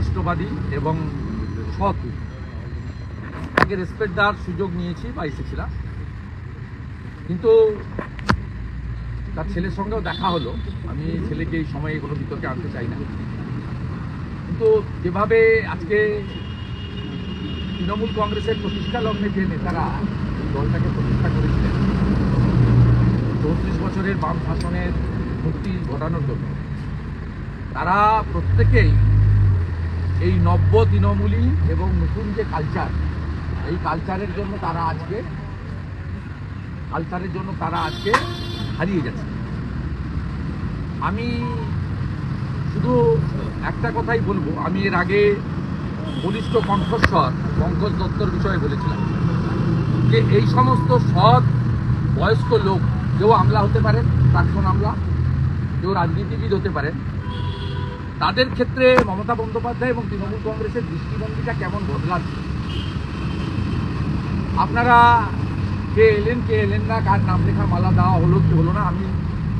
রাষ্ট্রবাদী এবং সৎ। তাকে রেসপেক্ট দেওয়ার সুযোগ নিয়েছি বা এসেছিলাম। কিন্তু তার ছেলের সঙ্গেও দেখা হলো। আমি ছেলেকে এই সময়ে কোনো বিতর্কে আনতে চাই না। কিন্তু যেভাবে আজকে তৃণমূল কংগ্রেসের প্রতিষ্ঠা লগ্নে যে নেতারা এই দলটাকে প্রতিষ্ঠা করেছিলেন, চৌত্রিশ বছরের বাম শাসনের মুক্তি ঘটানোর জন্য, তারা প্রত্যেকেই এই নব্য তৃণমূলী এবং নতুন যে কালচার এই কালচারের জন্য তারা আজকে কালচারের জন্য তারা আজকে হারিয়ে যাচ্ছে। আমি শুধু একটা কথাই বলব, আমি এর আগে বলিষ্ঠ কণ্ঠস্বর, পঙ্কজ দত্তর বিষয়ে বলেছিলাম যে এই সমস্ত সৎ বয়স্ক লোক, কেউ আমলা হতে পারেন প্রাক্তন আমলা, কেউ রাজনীতিবিদ হতে পারেন তাদের ক্ষেত্রে মমতা বন্দ্যোপাধ্যায় এবং তৃণমূল কংগ্রেসের দৃষ্টিভঙ্গিটা কেমন বদলাচ্ছে আপনারা কে এলেন কে এলেন না, কার নাম লেখা মালা দেওয়া হলো, কি হলো না, আমি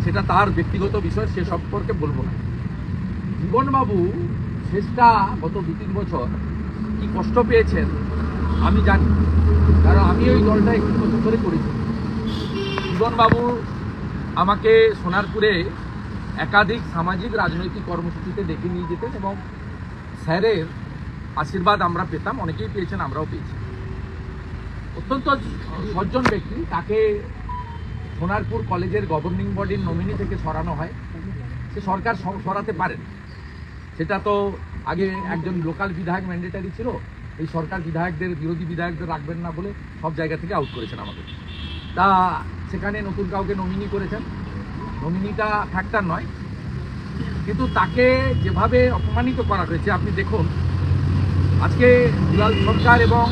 সেটা তার ব্যক্তিগত বিষয়, সে সম্পর্কে বলব না। জীবনবাবু শেষটা গত দু তিন বছর কি কষ্ট পেয়েছেন, আমি জানি, কারণ আমি ওই দলটা একটু বছর ধরে করেছি। জীবনবাবু আমাকে সোনারপুরে একাধিক সামাজিক রাজনৈতিক কর্মসূচিতে ডেকে নিয়ে যেতেন এবং স্যারের আশীর্বাদ আমরা পেতাম, অনেকেই পেয়েছেন, আমরাও পেয়েছি। অত্যন্ত সজ্জন ব্যক্তি, তাকে সোনারপুর কলেজের গভর্নিং বডির নমিনি থেকে সরানো হয়। সে সরকার সরাতে পারেন সেটা তো আগে একজন লোকাল বিধায়ক ম্যান্ডেটারি ছিল। এই সরকার বিধায়কদের, বিরোধী বিধায়কদের রাখবেন না বলে সব জায়গা থেকে আউট করেছেন আমাদের তা সেখানে নতুন কাউকে নমিনি করেছেন। নমিনিটা ফ্যাক্টর নয়, কিন্তু তাকে যেভাবে অপমানিত করা হয়েছে, আপনি দেখুন। আজকে দুলাল সরকার এবং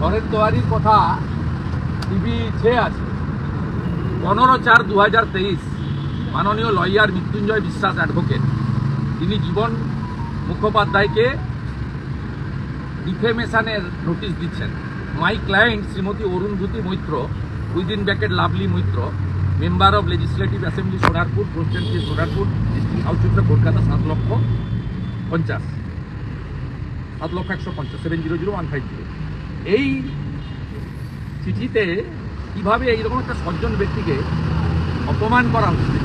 ঘরের তোয়ারির কথা টিভি ছে আছে। পনেরো চার দু হাজার তেইশ, মাননীয় লয়ার মৃত্যুঞ্জয় বিশ্বাস অ্যাডভোকেট তিনি জীবন মুখোপাধ্যায়কে ডিফেমেশনের নোটিশ দিচ্ছেন। My client Shrimati Arunbhuti Maitra within bracket Lovely Maitra member of legislative assembly, Sonarpur constituency Sonarpur, district house Kolkata, সাত লক্ষ পঞ্চাশ। সাত লক্ষ একশো পঞ্চাশ, seven zero zero one five zero. এই চিঠিতে কীভাবে এইরকম একটা সজ্জন ব্যক্তিকে অপমান করা হচ্ছে?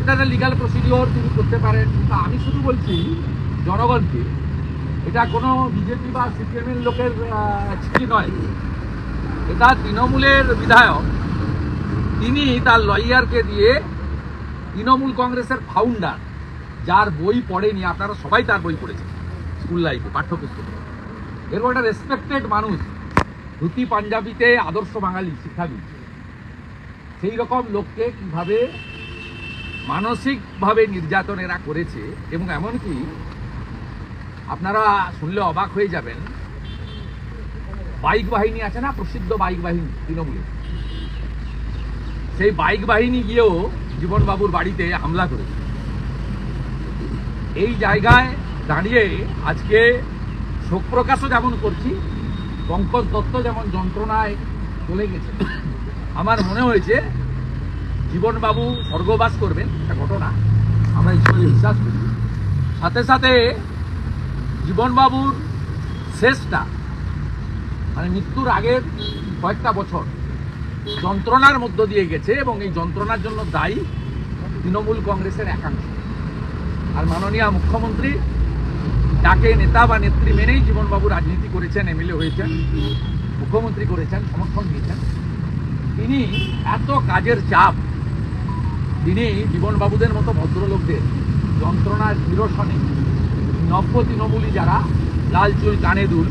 এটা একটা লিগাল প্রসিডিওর তিনি করতে পারেন। কিন্তু আমি শুধু বলছি, জনগণকে, এটা কোনো বিজেপি বা সিপিএমের লোকের চিঠি নয়। এটা তৃণমূলের বিধায়ক তিনি তার লয়ারকে দিয়ে তৃণমূল কংগ্রেসের ফাউন্ডার যার বই পড়েনি, আপনারা সবাই তার বই পড়েছেন স্কুল লাইফে পাঠ্যপুস্তকে। এরকম একটা রেসপেক্টেড মানুষ, ধুতি পাঞ্জাবিতে আদর্শ বাঙালি, শিক্ষাবিদ। সেই রকম লোককে কীভাবে মানসিকভাবে নির্যাতন এরা করেছে, এবং এমনকি আপনারা শুনলে অবাক হয়ে যাবেন, বাইক বাহিনী আছে না, প্রসিদ্ধ বাইক বাহিনী তৃণমূলে সেই বাইক বাহিনী গিয়েও জীবনবাবুর বাড়িতে হামলা করেছে। এই জায়গায় দাঁড়িয়ে আজকে শোক প্রকাশও যেমন করছি, পঙ্কজ দত্ত যেমন যন্ত্রণায় চলে গেছে। আমার মনে হয়েছে জীবনবাবু স্বর্গবাস করবেন, একটা ঘটনা আমরা ঈশ্বরে বিশ্বাস করি। সাথে সাথে জীবনবাবুর শেষটা মানে মৃত্যুর আগের কয়েকটা বছর যন্ত্রণার মধ্য দিয়ে গেছে এবং এই যন্ত্রণার জন্য দায়ী তৃণমূল কংগ্রেসের একাংশ। আর মাননীয় মুখ্যমন্ত্রী যাকে নেতা বা নেত্রী মেনেই জীবনবাবু রাজনীতি করেছেন, এমএলএ হয়েছেন, মুখ্যমন্ত্রী করেছেন, সমর্থন দিয়েছেন। তিনি এত কাজের চাপ, তিনি জীবনবাবুদের মতো ভদ্রলোকদের যন্ত্রণার নিরসনে নব্য তৃণমূলী যারা লাল চুল, কানে দুল,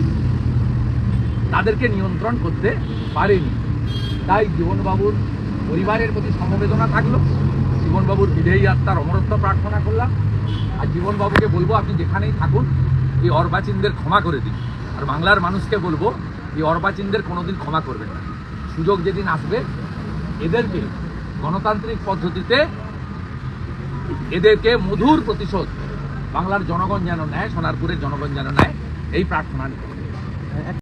তাদেরকে নিয়ন্ত্রণ করতে পারেনি। তাই জীবনবাবুর পরিবারের প্রতি সমবেদনা থাকল। জীবনবাবুর বিধেয়ী আত্মার অমরত্ব প্রার্থনা করলাম। আর জীবনবাবুকে বলব, আপনি যেখানেই থাকুন, এই অর্বাচীনদের ক্ষমা করে দিন। আর বাংলার মানুষকে বলব, এই অর্বাচীনদের কোনোদিন ক্ষমা করবেন না। সুযোগ যেদিন আসবে, এদেরকে গণতান্ত্রিক পদ্ধতিতে, এদেরকে মধুর প্রতিশোধ, বাংলার জনগণ যেন নেয়, সোনারপুরের জনগণ যেন নেয়, এই প্রার্থনা